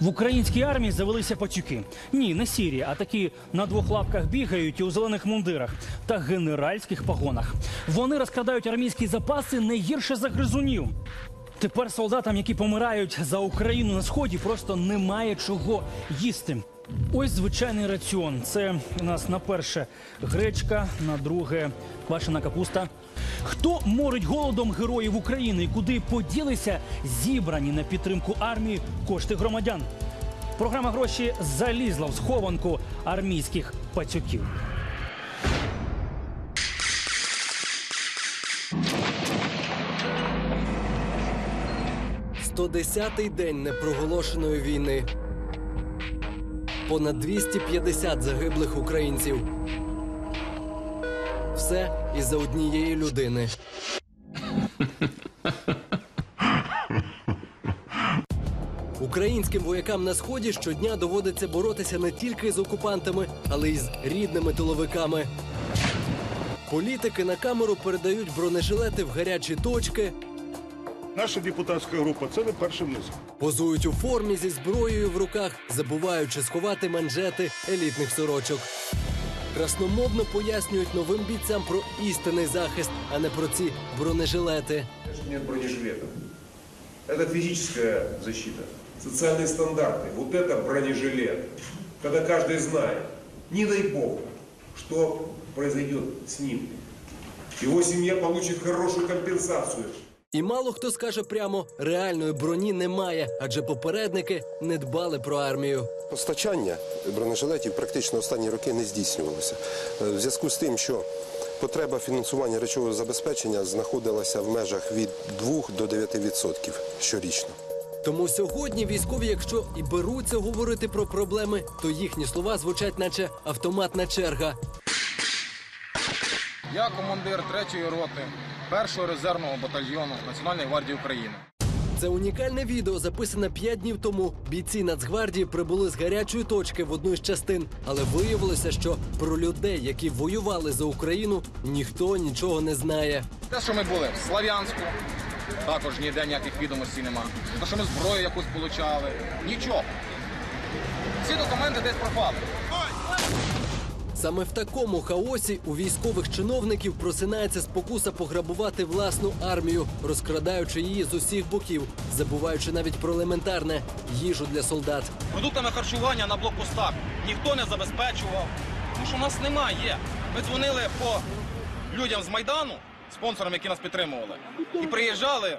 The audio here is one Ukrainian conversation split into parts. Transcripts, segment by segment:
В українській армії завелися пацюки. Ні, не сірі, а такі на двох лапках бігають і у зелених мундирах та генеральських погонах. Вони розкрадають армійські запаси не гірше за гризунів. Тепер солдатам, які помирають за Україну на сході, просто немає чого їсти. Ось звичайний раціон. Це у нас на перше гречка, на друге квашена капуста. Хто морить голодом героїв України і куди поділися зібрані на підтримку армії кошти громадян? Програма гроші залізла в схованку армійських пацюків. – 110-й день непроголошеної війни. Понад 250 загиблих українців. Все із-за однієї людини. Українським воякам на сході щодня доводиться боротися не тільки з окупантами, але й з рідними тиловиками. Політики на камеру передають бронежилети в гарячі точки, Наша депутатська група це не перший внесок. Позують у формі зі зброєю в руках, забуваючи сховати манжети елітних сорочок. Красномовно пояснюють новим бійцям про істинний захист, а не про ці бронежилети. Нет бронежилетов. Это физическая защита. Социальные стандарты. Вот это бронежилет. Когда каждый знает, не дай бог, что произойдет с ним. Его семья получит хорошую компенсацию. І мало хто скаже прямо, реальної броні немає, адже попередники не дбали про армію. Постачання бронежилетів практично останні роки не здійснювалося. Е, В зв'язку з тим, що потреба фінансування речового забезпечення знаходилася в межах від 2 до 9% щорічно. Тому сьогодні військові, якщо і беруться говорити про проблеми, то їхні слова звучать, наче автоматна черга. Я командир 3-ї роти 1-го резервного батальйону Національної гвардії України. Це унікальне відео записане 5 днів тому. Бійці Нацгвардії прибули з гарячої точки в одну із частин, але виявилося, що про людей, які воювали за Україну, ніхто нічого не знає. Те, що ми були в Слав'янську, також ніде ніяких відомостей нема. Те, що ми зброю якусь получали, нічого. Ці документи десь пропали. Саме в такому хаосі у військових чиновників просинається спокуса пограбувати власну армію, розкрадаючи її з усіх боків, забуваючи навіть про елементарне їжу для солдат. Продуктами харчування на блокпостах ніхто не забезпечував. Тому що в нас немає. Ми дзвонили по людям з Майдану, спонсорам, які нас підтримували, і приїжджали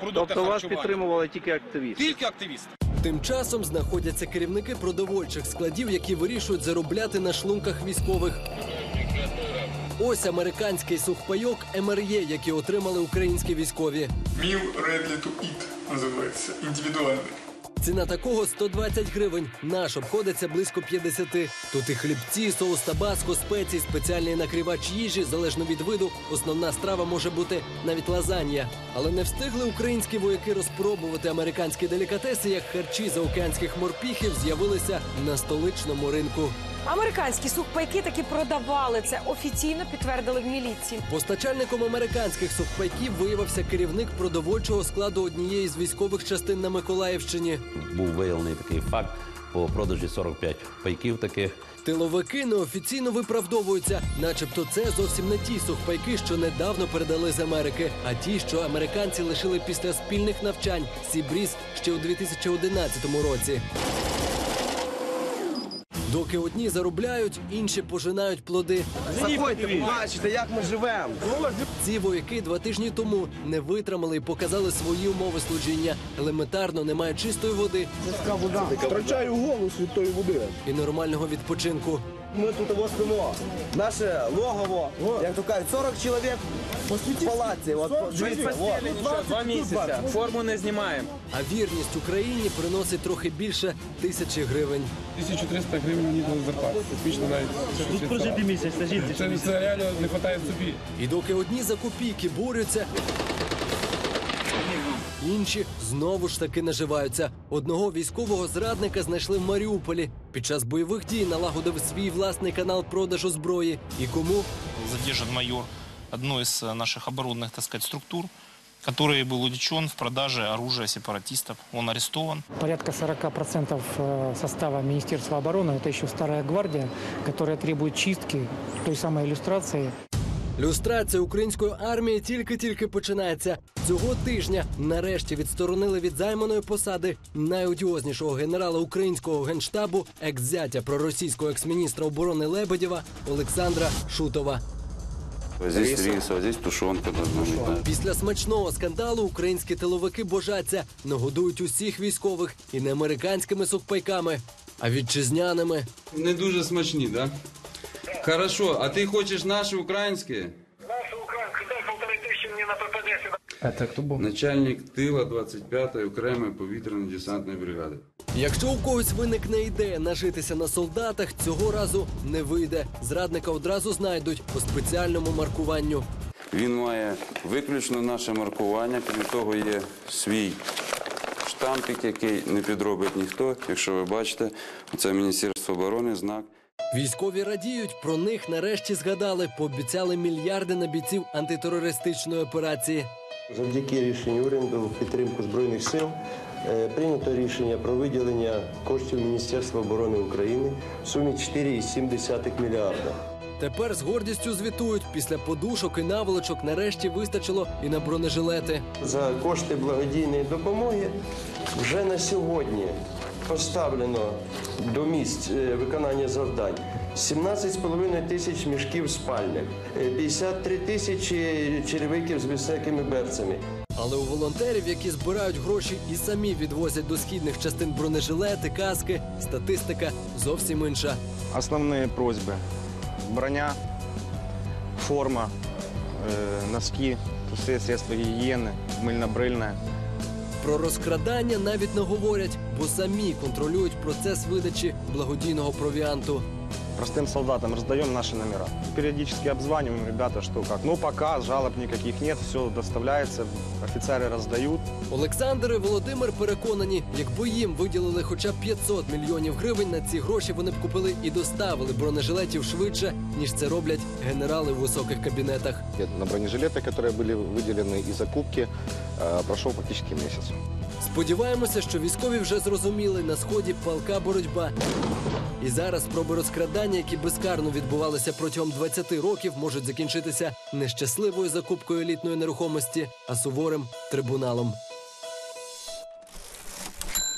продукти Тобто вас підтримували тільки активісти? Тільки активісти. Тим часом знаходяться керівники продовольчих складів, які вирішують заробляти на шлунках військових. Ось американський сухпайок МРЄ, який отримали українські військові. Ready to Eat називається індивідуальний. Ціна такого 120 гривень. Наш обходиться близько 50. Тут і хлібці, соус табаско, спеції, спеціальний накривач їжі, залежно від виду. Основна страва може бути навіть лазанья. Але не встигли українські вояки розпробувати американські делікатеси, як харчі заокеанських морпіхів з'явилися на столичному ринку. Американські сухпайки таки продавали. Це офіційно підтвердили в міліції. Постачальником американських сухпайків виявився керівник продовольчого складу однієї з військових частин на Миколаївщині. був виявлений такий факт по продажі 45 пайків таких. Тиловики неофіційно виправдовуються, начебто це зовсім не ті сухпайки, що недавно передали з Америки, а ті, що американці лишили після спільних навчань Сібріз ще у 2011 році. Доки одні заробляють, інші пожинають плоди. Заходьте, побачите, як ми живемо. Ці вояки два тижні тому не витримали і показали свої умови служіння. Елементарно немає чистої води Втрачаю голос від тої води. і нормального відпочинку. Ми тут восьмимо. Наше логово, як то кажуть, 40 чоловік в палаці. От, дивіться, от. Два місяці. Форму не знімаємо. А вірність Україні приносить трохи більше тисячі гривень. 1300 гривень мені до зарплати. Навіть. Тут прожити місяць, Це, це реально не вистачає собі. І доки одні за копійки борються, інші знову ж таки наживаються. Одного військового зрадника знайшли в Маріуполі. Під час бойових дій налагодив свій власний канал продажу зброї. І кому задержан майор одной из э, наших оборонных, так сказать, структур, который был увлечен в продаже оружия сепаратистов. Он арестован. Порядка 40% э, состава Министерства обороны – это еще старая гвардия, которая требует чистки той самой иллюстрации. Люстрація української армії тільки-тільки починається. Цього тижня нарешті відсторонили від займаної посади найодіознішого генерала українського генштабу, екс-зятя проросійського екс-міністра оборони Лебедєва Олександра Шутова. Здесь рис, а здесь тушенка да. Після смачного скандалу українські тиловики божаться, нагодують усіх військових і не американськими сухпайками, а вітчизняними. Не дуже смачні, да? Хорошо, а ти хочеш наші українські? Это кто был? Начальник тила 25-ї окремої повітряної десантної бригади. Якщо у когось виникне ідея нажитися на солдатах, цього разу не вийде. Зрадника одразу знайдуть по спеціальному маркуванню. Він має виключно наше маркування. Крім того, є свій штампик, який не підробить ніхто. Якщо ви бачите, це Міністерство оборони, знак. Військові радіють, про них нарешті згадали, пообіцяли мільярди на бійців антитерористичної операції. Завдяки рішенню уряду в підтримку збройних сил е, прийнято рішення про виділення коштів Міністерства оборони України в сумі 4,7 мільярда. Тепер з гордістю звітують, після подушок і наволочок нарешті вистачило і на бронежилети. За кошти благодійної допомоги вже на сьогодні поставлено до місць е, виконання завдань 17,5 тисяч мішків спальних, е, 53 тисячі черевиків з високими берцями. Але у волонтерів, які збирають гроші і самі відвозять до східних частин бронежилети, каски, статистика зовсім інша. Основные просьбы. Броня, форма, э, носки, трусы, средства гигиены, мыльно-брыльная. про розкрадання навіть не говорять, бо самі контролюють процес видачі благодійного провіанту Простым солдатам раздаем наши номера. Периодически обзваниваем ребята, что как. Ну, пока жалоб никаких нет, все доставляется, офицеры раздают. Олександр і Володимир переконані, якби їм виділили хоча б 500 мільйонів гривень на ці гроші, вони б купили і доставили бронежилетів швидше, ніж це роблять генерали в високих кабінетах. На бронежилеты, которые были выделены из закупки, э, прошел практически месяц. Сподіваємося, що військові вже зрозуміли на сході палка боротьба. І зараз спроби розкрадання, які безкарно відбувалися протягом 20 років, можуть закінчитися не щасливою закупкою елітної нерухомості, а суворим трибуналом.